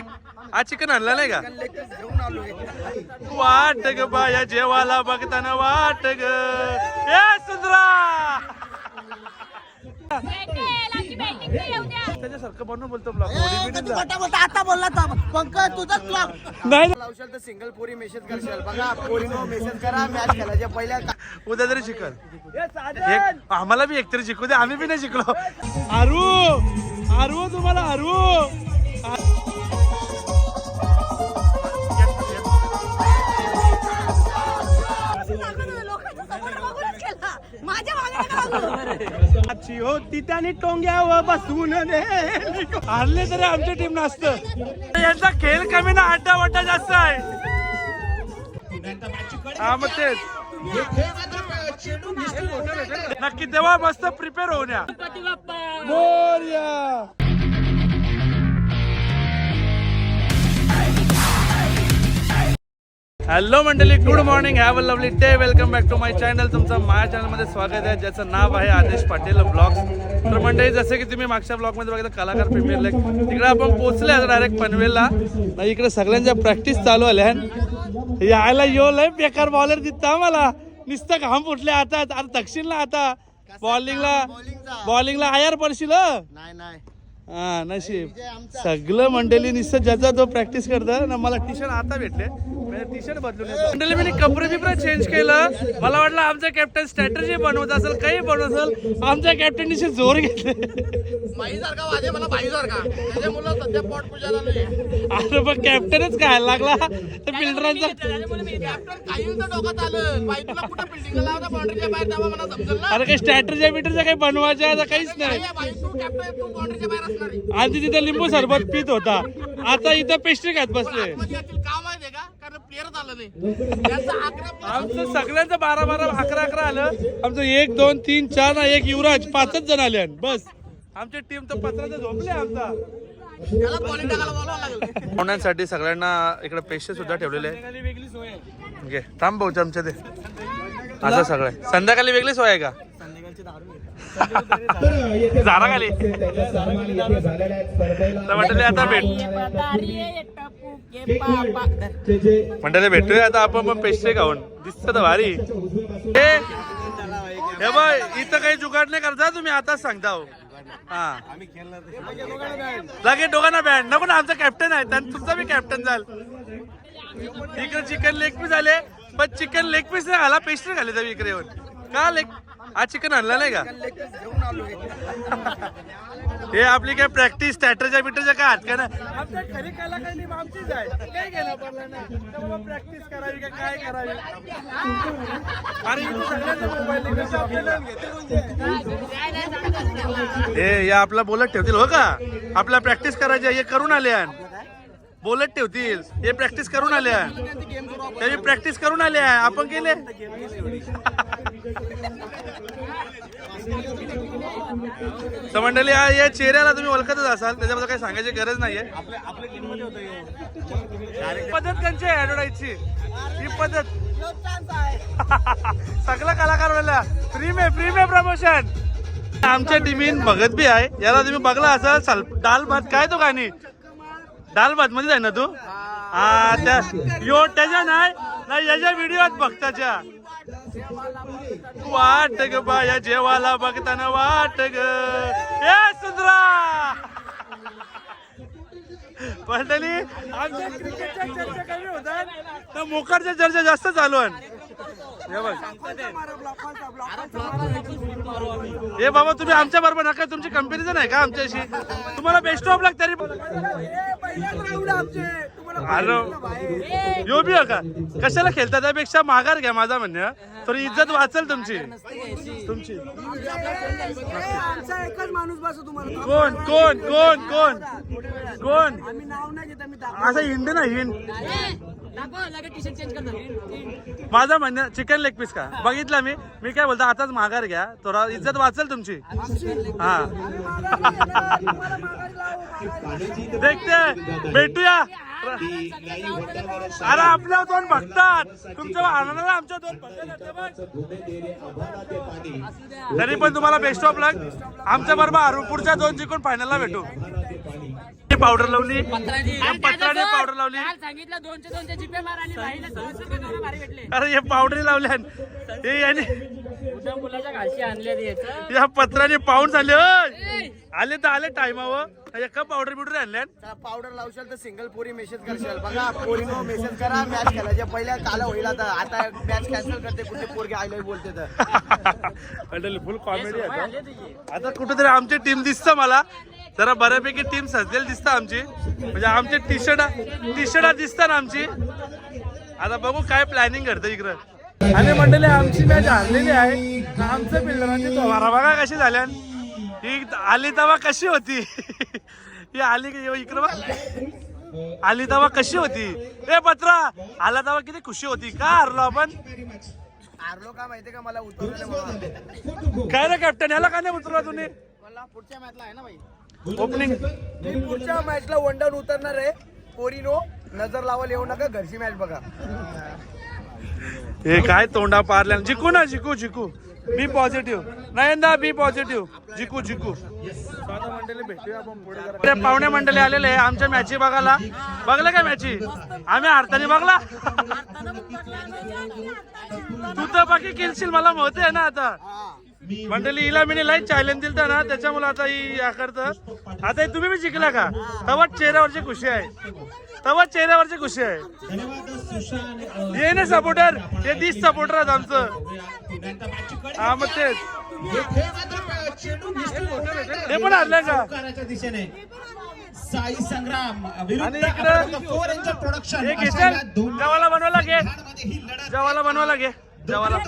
Leg आज chicken आणलं नाही का? वाट ग बाया जेवाला बघताना वाट ग. ए सुंदरा! त्याच्यासारखं बनवून बोलतो ब्लॉग. आता बोलला पंकज तुझंच ब्लॉग नाही. लावशाल तर सिंगल पोरी मेसेज करशाल. बघा पोरी मेसेज करा मॅच खेळायच्या पहिल्या उद्या तरी शिकल. आम्हाला बी एकतरी शिकू दे. आम्ही बी नाही शिकलो. आरू आरू तुम्हाला आरू आजची होती त्याने टोंग्यावर बसून हारले तरी आमची टीम नसत यांचा खेळ कमी ना अड्डा वड्डा जास्त आहे. हा मग तेच. नक्की तेव्हा मस्त प्रिपेअर होऊन या. मोरया. हॅलो मंडळी. Good morning have a lovely day welcome back to my channel तुमचं माझ्या चॅनलमध्ये स्वागत आहे. ज्याचं नाव आहे आदेश पाटील ब्लॉग्स. तर मंडळी जसे की तुम्ही मागच्या ब्लॉगमध्ये बघितलं कलाकार प्रीमियर लीग तिकडे आपण पोहोचले आता डायरेक्ट पनवेलला. इकडे सगळ्यांच्या प्रॅक्टिस चालू आल्या यायला यो लय बेकार बॉलर दिसता मला नुसतं घाम फुटले आता. अरे दक्षिणला आता. बॉलिंगला बॉलिंगला आयर पडशील. नाही नाही. हा नशीब. सगळं मंडळी निसतं ज्याचा जो प्रॅक्टिस करतं ना मला टी शर्ट आता भेटले. टी शर्ट बदलून. मंडळी मी कपडे बिपडे चेंज केलं. मला वाटलं आमचा कॅप्टन स्ट्रॅटजी बनवत असेल काही बनवत असेल आमच्या कॅप्टनशी जोर घेतले. अरे मग कॅप्टनच काय लागला. तर ना. अरे काही स्ट्रॅटर्जी बिटरच्या काही बनवायच्या आता काहीच नाही. आधी तिथे लिंबू सरबत पित होता. आता इथं पेस्ट्री खात बसले. का? कारण नाही आमचं सगळ्यांचं बारा बारा अकरा अकरा आलं. आमचं एक दोन तीन चार ना एक युवराज पाचच जण आले बस. आमची टीम तर पत्राचं झोपले आमचा. त्याला बॉलिंग टाकायला बोलावं लागेल. पाहुण्यांसाठी सगळ्यांना इकडे पेशे सुद्धा ठेवलेले आहे. घे थांब भाऊ चमचे ते. असं सगळं. संध्याकाळी वेगळी सोय आहे का? झारा खाली तर म्हटले आता भेट म्हटले भेटूया आता आपण पण पेस्ट्री खाऊन. दिसत तर भारी. हे बाय इथं काही जुगाड नाही करता तुम्ही आताच सांगता हो. हा. लगे दोघांना बँड नको ना आमचा कॅप्टन आहे आणि तुमचा बी कॅप्टन झाल. इकडे चिकन लेग पीस आले पण चिकन लेग पीस नाही आला पेस्ट्री खाली तर इकडे येऊन. का लेग आज चिकन आणलं नाही का? हे आपली काय प्रॅक्टिस स्ट्रॅटर्जा बिटरच्या काय हात काय ना आमच्या खरी कलाकारी आमचीच आहे. काय केलं पडलं नाही. प्रॅक्टिस करावी का काय करावी? अरे मोबाईल हे या आपला बोलत ठेवतील हो का? आपला प्रॅक्टिस करायची हे करून आले. बोलत ठेवतील. हे प्रॅक्टिस करून आले आहे. ते प्रॅक्टिस करून आले आहे. आपण केले? तर मंडळी या चेहऱ्याला तुम्ही ओळखतच असाल त्याच्याबद्दल काही सांगायची गरज नाहीये. पद्धत त्यांची आहे ऍडव्हर्टाईजची ही पद्धत. सगळं कलाकार वाला फ्री मे फ्री मे प्रमोशन आमच्या टीमीन भगत बी आहे. याला तुम्ही बघला असाल साल दाल भात. काय तो गाणी? दाल भात मध्ये आहे ना तू? हा त्या यो त्याच्या नाही. याच्या याच्या आहेत बघताच्या. वाट ग बाया जेवाला बघताना वाट ग ए सुंदरा! मंडळी आमच्या क्रिकेटच्या चर्चा कमी होतात तर चर्चा जास्त चालू आहे हे बाबा तुम्ही आमच्या बरोबर नका तुमची कंपॅरिझन आहे का आमच्याशी? तुम्हाला बेस्ट ऑफ लक तरी अरे यो बी का कशाला खेळता त्यापेक्षा माघार घ्या माझा म्हणणं. थोडी इज्जत वाचल तुमची. तुमची. आमचा एकच माणूस बसतो तुम्हाला. कोण? कोण कोण? कोण कोण? आम्ही नाव नाही घेत आम्ही असं हिंड ना हिंड माझं म्हणणं चिकन लेग पीस का? बघितलं मी. मी काय बोलतो आताच माघार घ्या. थोडा इज्जत वाचल तुमची. हा. देखते भेटूया. अरे आपल्या दोन बघतात तुमच्या आनंदाला आमच्या दोन बघतात तरी पण तुम्हाला बेस्ट ऑफ लक आमच्या बरोबर पुढच्या दोन जिंकून फायनलला भेटू. पावडर लावली. पत्राने पावडर लावली. काल सांगितलं दोनशे दोनशे जिपे मार आणि अरे हे पावडरी लावल्या हे याने आणले या पत्राने पाऊन झाले. आले तर आले टायमावर. एका पावडर बिवडर आणल्या. पावडर लावशाल तर सिंगल पोरी मेसेज करशाल. बघा पोरीनो मेसेज करा मॅच खेळायच्या पहिल्या काल होईल आता आता मॅच कॅन्सल करते कुठे पोरगे आयला बोलते तर. फुल कॉमेडी आता. आता कुठेतरी आमची टीम दिसतं मला. जरा बऱ्यापैकी टीम सजलेली दिसतं आमची. म्हणजे आमचे टी शर्ट टी शर्ट दिसतात ना आमची. आता बघू काय प्लॅनिंग करतं इकडं. आणि मंडळी आमची मॅच हारलेली आहे. आमचं पिल्लरांची बघा कशी झाल्या ही आली तेव्हा कशी होती? ही आली इकडं बघ. आली तेव्हा कशी होती? ए पत्रा आला तेव्हा किती खुशी होती. का हारलो आपण? हारलो का माहितीये का? मला उतरवलं काय रे कॅप्टन याला का नाही उतरला तुम्ही? मला पुढच्या मॅचला आहे ना भाई. ओपनिंग मी पुढच्या मॅचला वन डाऊन उतरणार आहे. पोरीनो नजर लावायला येऊ नका. घरची मॅच बघा. हे काय तोंडा पारल्या जिकू ना जिकू जिकू. बी पॉझिटिव्ह नाही ना बी पॉझिटिव्ह जिकू. जिकू पाहुणे मंडळी आलेले आहे आमच्या मॅची बघायला. बघलं का मॅची आम्ही हारताना बघला. तू तर बाकी केलशील मला माहिती आहे ना आता. मंडळी हिला मी लाइट चॅलेंज दिलता ना त्याच्यामुळे आता ही या करतं. आता तुम्ही बी जिंकला का? तवा चेहऱ्यावरची खुशी आहे. तवा चेहऱ्यावरची खुशी आहे. ये ना सपोर्टर हे दिस सपोर्टर आहेत आमचं. हा मग तेच. हे पण हरले का? दिशेने. साई संग्राम प्रोडक्शन हे जेवायला बनवायला घे. ही जेवायला बनवायला घे. जेवायला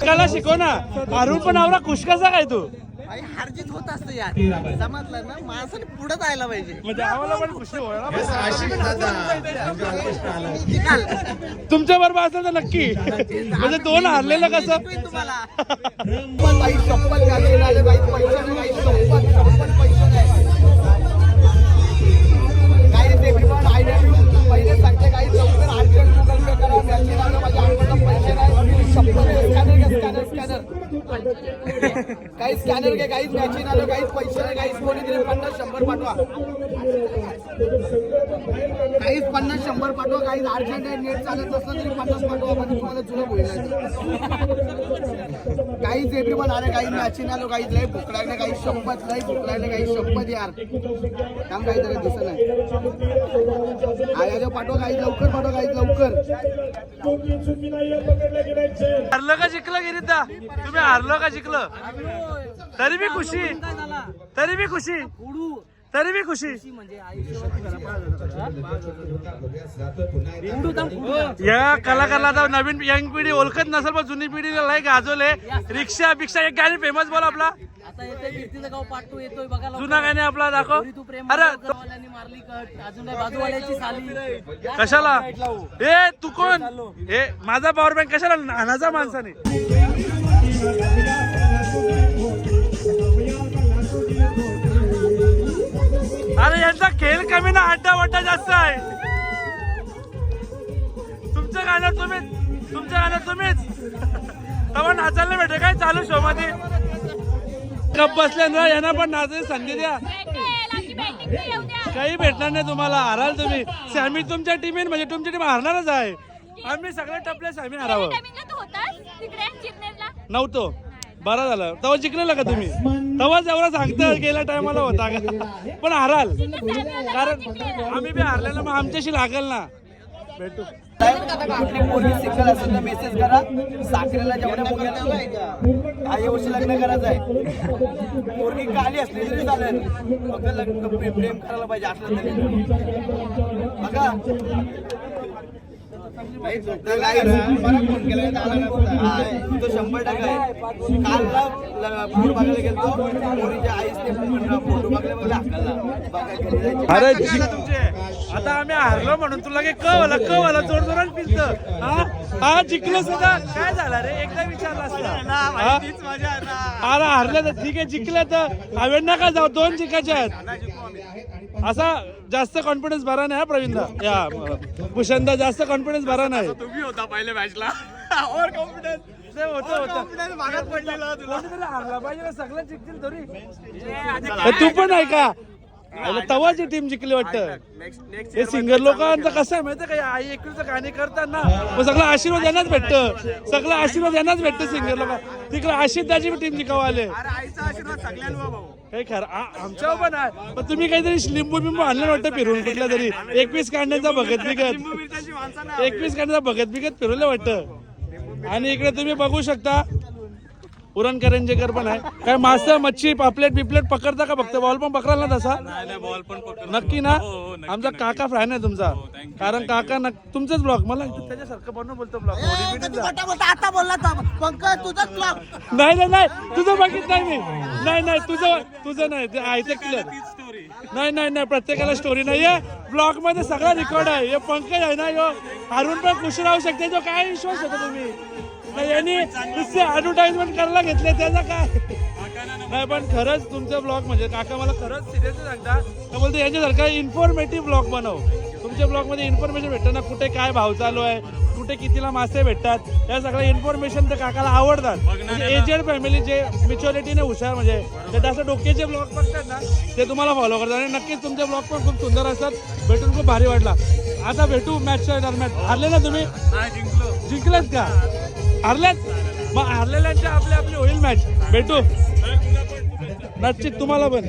कला शिकव ना. अरुण पण आवरा खुश कसा काय तू? हारजीत होत असते यार. समजलं ना? माणसाने पुढे जायला पाहिजे. म्हणजे आम्हाला पण खुशी होईल आशिष दादा तुमच्या बरोबर असलं तर नक्की. म्हणजे दोन हारलेलं कसं? तुम्हाला. पैसे नाही पहिले सांगते काही लवकर अर्जंट गुगल पे करा माझ्या पैसे स्कॅनर स्कॅनर स्कॅनर काही स्कॅनर घ्या काहीच मॅची आलं काहीच पैसे नाही काहीच कोणीतरी पन्नास शंभर पाठवा. काहीच पन्नास शंभर पाठवा काहीच अर्जंट आहे नेट चालत असलं तरी पन्नास पाठवा पण तुम्हाला चुलत होईल. काहीच एवढी पण अरे काही मॅची नाही आलो काहीच लय भूक लागले काही शपथ लय भूक काही शंपत यार. काम काहीतरी दिसत नाही. आयाच्या पाठव काही लवकर पाठव काही लवकर. हरलं का जिंकलं गिरीदा तुम्ही हरलो का जिंकलं? तरी मी खुशी. तरी मी खुशी. तरी बी खुशी. म्हणजे. या कलाकारला आता नवीन यंग पिढी ओळखत नसेल पण जुनी पिढीला लय गाजवले. रिक्षा बिक्षा एक गाणी फेमस बोल आपला. आता येतोय कीर्तीचं गाव पाटू येतोय बघा लवकर. जुना गाणी आपला दाखव. पोरी तू प्रेम अरे गावाल्यांनी मारली कट. अजून नाही बाजूवाल्याची साली. कशाला? ए तू कोण? ए माझा पॉवर बँक कशाला? आणाचा माणसाने. खेळ कमी ना अड्डा वड्डा जास्त आहे. तुमचं गाणं तुम्हीच तुमचं गाणं तुम्हीच. तेव्हा नाचायला भेटे काय? चालू शो मध्ये. गप बसल्या ना यांना पण नाचायची संधी द्या. काही भेटणार नाही तुम्हाला हाराल तुम्ही. सॅमी तुमच्या टीमेन म्हणजे तुमची टीम हारणारच आहे. आम्ही सगळे टपले सॅमी हरावं. नव्हतो. बरं झालं तेव्हा जिंकलेलं का तुम्ही? तेव्हाच एवढा सांगता गेल्या टायमाला होता का? पण हराल. कारण आम्ही बी हारलेलं मग आमच्याशी लागल ना. भेटू पोरगी सिंगल असेल तर मेसेज करा. साखरेला जेवढ्या मुलांना काही वर्ष लग्न करायचं आहे. पोरगी काली असली तरी चालेल. फक्त लग्न प्रेम करायला पाहिजे असलं तरी. बघा. तो शंभर टक्के आहे. कालला फोटो. अरे आता आम्ही हारलो म्हणून तुला काही कवला कवला जोर जोरात पिलत हा? हा जिंकलो सुद्धा? काय झालं रे? एकदा विचारला असता. अरे हारलं तर ठीक आहे जिंकलं तर. हवे नका जाऊ दोन जिंकायचे आहेत. असा जास्त कॉन्फिडन्स भरा नाही हा प्रवीणदा. या भूषणदा जास्त कॉन्फिडन्स भरा नाही. तुम्ही होता पहिल्या मॅचला ओव्हर कॉन्फिडन्स ते होतं होतं. भागात पडलेला तुला. कोणीतरी हारला पाहिजे ना, सगळं जिंकतील तू पण आहे का तवाची टीम जिंकली वाटतं. हे सिंगर लोकांचं कसं आहे माहितीये का? आई एकवीचं गाणे करतात ना मग सगळं आशीर्वाद यांनाच भेटतं. सगळं आशीर्वाद यांनाच भेटतं सिंगर लोक तिकडे आशिषदाची टीम जिंकावं आले. काही खरं आ- आमच्यावर पण आहे पण तुम्ही काहीतरी लिंबू बिंबू आणलं वाटतं फिरून कुठल्या तरी एकवीस कांड्यांचा भगत बिगत एकवीस कांड्याचा भगत बिगत फिरवलं वाटतं आणि इकडे तुम्ही बघू शकता पुरण करंजेकर पण आहे. काय मासे मच्छी पापलेट बिपलेट पकडता का फक्त? बॉल पण पकडाल ना तसा? नक्की ना? आमचा काका फॅन आहे तुमचा. कारण काका तुमचाच ब्लॉग मला त्याच्यासारखं बनवून बोलतो ब्लॉग आता बोलला तर पंकज तुझंच ब्लॉग नाही नाही नाही. तुझं बघित नाही मी. नाही नाही तुझं तुझं नाही. ते आयचं क्लिअर नाही नाही नाही. प्रत्येकाला स्टोरी नाहीये. ब्लॉगमध्ये सगळा रेकॉर्ड आहे. हे पंकज आहे ना यो. हारून पण खुश राहू शकते. जो काय विश्वास होता तुम्ही? नाही यांनी नुसते ऍडव्हर्टाइजमेंट करायला घेतले त्याचा काय? नाही पण खरंच तुमचं ब्लॉग म्हणजे काका मला खरंच सिरियसली सांगता तर बोलतो याच्यासारखा इन्फॉर्मेटिव्ह ब्लॉग बनव. तुमच्या ब्लॉगमध्ये इन्फॉर्मेशन भेटतं ना कुठे काय भाव चालू आहे कुठे कितीला मासे भेटतात या सगळ्या इन्फॉर्मेशन तर काकाला आवडतात. एजेड फॅमिली जे मेच्युरिटीने हुशार म्हणजे ते जास्त डोक्याचे ब्लॉग बघतात ना ते तुम्हाला फॉलो करतात. आणि नक्कीच तुमचे ब्लॉग पण खूप सुंदर असतात भेटून खूप भारी वाटला. आता भेटू मॅचच्या दरम्यान. हारले ना तुम्ही? जिंकलात का? हरल्यात? मग हरलेल्यांच्या आपल्या आपली होईल मॅच भेटू. नक्कीच तुम्हाला पण.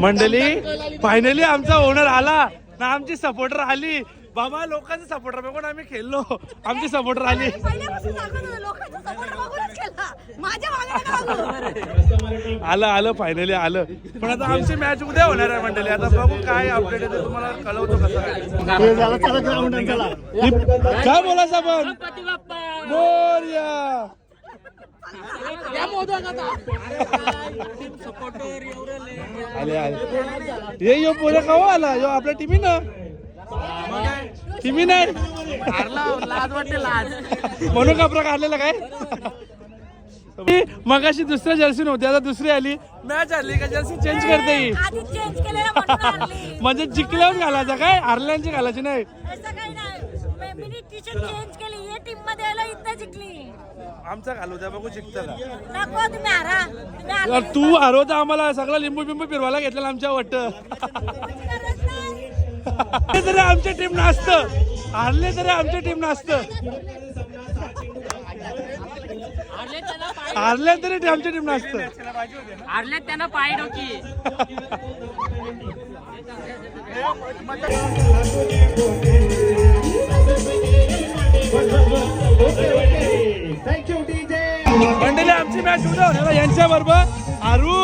मंडळी फायनली आमचा ओनर आला. ना आमची सपोर्टर आली. बाबा लोकांचे सपोर्टर बघून आम्ही खेळलो. आमची सपोर्टर आली. आलं आलं फायनली आलं. पण आता आमची मॅच उद्या होणार आहे मंडळी. आता बघू काय अपडेट आहे ते तुम्हाला कळवतो कसं काय काय बोलायचं आपण? मोरया. आले आले. ये यो पोरे का आला? यो आपल्या टीमी ना? टीमी नाही. लाज वाटते लाज. म्हणून कपडा काढलेला काय? मगाशी दुसऱ्या जर्सी नव्हती आता दुसरी आली. मॅच आली का? जर्सी चेंज करते ही. आधी चेंज केलेलं म्हणून हारली. म्हणजे जिंकल्यावर घालायचं काय? हारल्यांची घालायची नाही. असं काही नाही. मी टी शर्ट चेंज केली. ये टीममध्ये आलो इथं जिंकली. आमचा घालू द्या बघू जिंकतं. तू हरवता आम्हाला सगळं लिंबू बिंबू फिरवायला घेतलेला आमच्या वाटत. तरी आमची टीम नाचत हारले तरी आमची टीम नाचत हारले तरी आमची टीम नाचत हारले त्यांना पाय मंडळी आमची मॅच उद्या यांच्या बरोबर आरू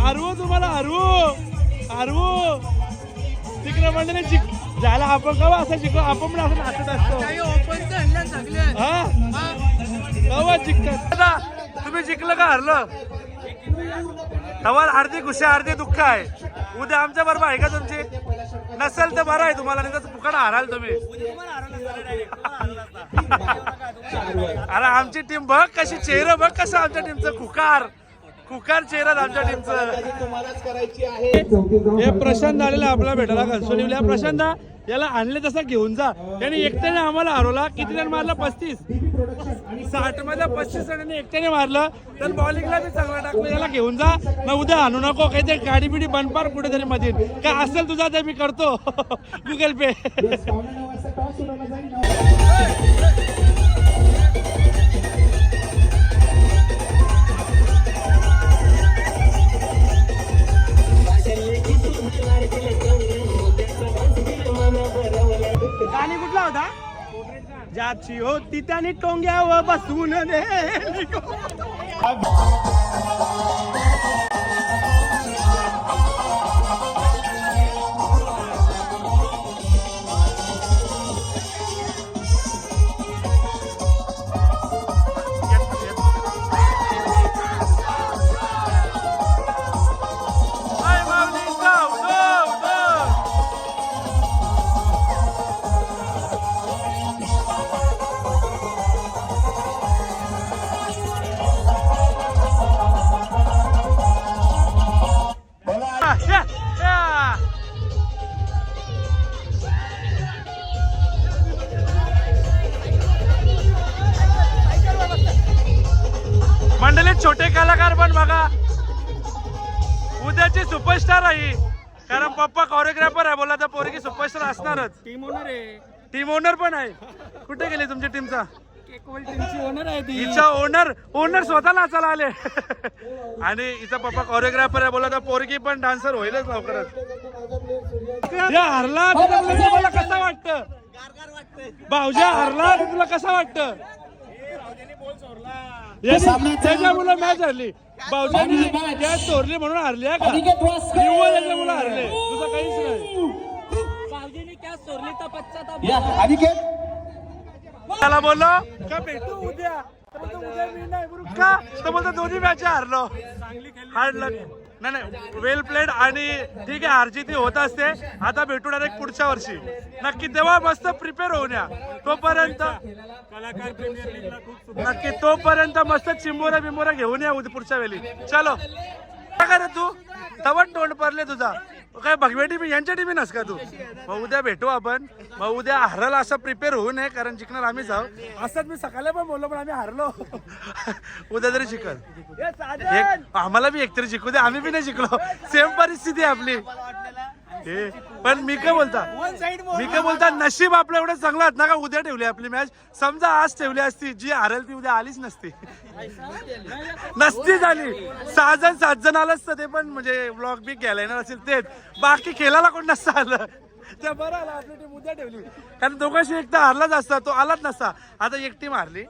आरू तुम्हाला आरू आरू. तिकडे मंडळी जिंक झाला आपण कवा असं जिंकू आपण पण असं नाचत असतो. हा? कवा जिंकतात? दादा, तुम्ही जिंकलं का हरलं? तवा अर्धी खुशी अर्धी दुःख आहे. उद्या आमच्या बरोबर आहे का तुमची? नसेल तर बरं आहे तुम्हाला नाही तर फुकट हाराल तुम्ही. अरे आमची टीम बघ कशी चेहरा बघ कसं आमच्या टीमचं खुकार. खुकार चेहरा आमच्या टीमचं. तुम्हालाच करायची आहे हे प्रशांत आलेला आपला भेटायला घनसोलीला प्रशांत याला आणले तसा घेऊन जा. त्याने एकट्याने आम्हाला हरवला. किती जण मारला? पस्तीस. साठमध्ये पस्तीस जणांनी एकट्याने मारलं. तर बॉलिंगला बी चांगला टाकलं. याला घेऊन जा. मग उद्या आणू नको. काहीतरी गाडी बिडी बनपार कुठेतरी मध्ये काय असेल तुझा ते मी करतो. गुगल पे गाणी कुठला होता? ज्याची होती त्याने टोंग्यावर बसून दे टीम ओनर पण आहे. कुठे गेली तुमच्या टीमचा ओनर आहे ती. हिचा ओनर ओनर स्वतः नाचायला आले. आणि हिचा पप्पा कोरिओग्राफर आहे बोला तर पोरगी पण डान्सर होईलच लवकरच. या हरला तुला तुम्हाला कसं वाटतं? भाऊजा हरला तुला कसं वाटतं? त्याच्यामुळे मॅच हरली. भाऊजानी गॅस चोरली म्हणून हरली का? निव्वळ त्याच्यामुळे हरले. तुझं काहीच नाही. भाऊजीने क्या सोरली तर पश्चाताप त्याला बोललो का भेटू उद्या? तर बोलतो, उद्या मी नाही बरोबर का? तर बोलतो दोन्ही मॅच हारलो. हार्ड लक नाही नाही वेल प्लेड आणि ठीक आहे हारजीती होत असते. आता भेटू डायरेक्ट पुढच्या वर्षी. नक्की तेव्हा मस्त प्रिपेअर होऊन या. तोपर्यंत कलाकार प्रीमियर लीगला खूप नक्की तोपर्यंत मस्त चिंबोरा बिंबोरा घेऊन या उद्या पुढच्या वेळी. चलो. करा तू? तवट तोंड पडले तुझा. काय भगव्या टीमी यांच्या टीमी नस का तू? मग उद्या भेटू आपण. मग उद्या हरला असं प्रिपेअर होऊ नये कारण जिंकणार आम्हीच जाऊ असंच मी सकाळी पण बोललो पण आम्ही हरलो. उद्या तरी शिकल आम्हाला बी एकतरी शिकू दे आम्ही बी नाही शिकलो सेम परिस्थिती आपली. हे, पण मी काय बोलता? मी काय बोलता नशीब आपलं एवढं चांगलं आहेत ना का? उद्या ठेवली आपली मॅच समजा आज ठेवली असती जी हरेल ती उद्या आलीच नसती. नसती झाली. सहा जण सात जण आलंच तर ते पण म्हणजे ब्लॉग बी घ्यायला येणार असेल तेच. बाकी खेळायला कोण नसतं आलं. त्या बरं आला आपली टीम उद्या ठेवली. कारण दोघांशी एकदा हरलाच असता तो आलाच नसता. आता एक टीम हारली.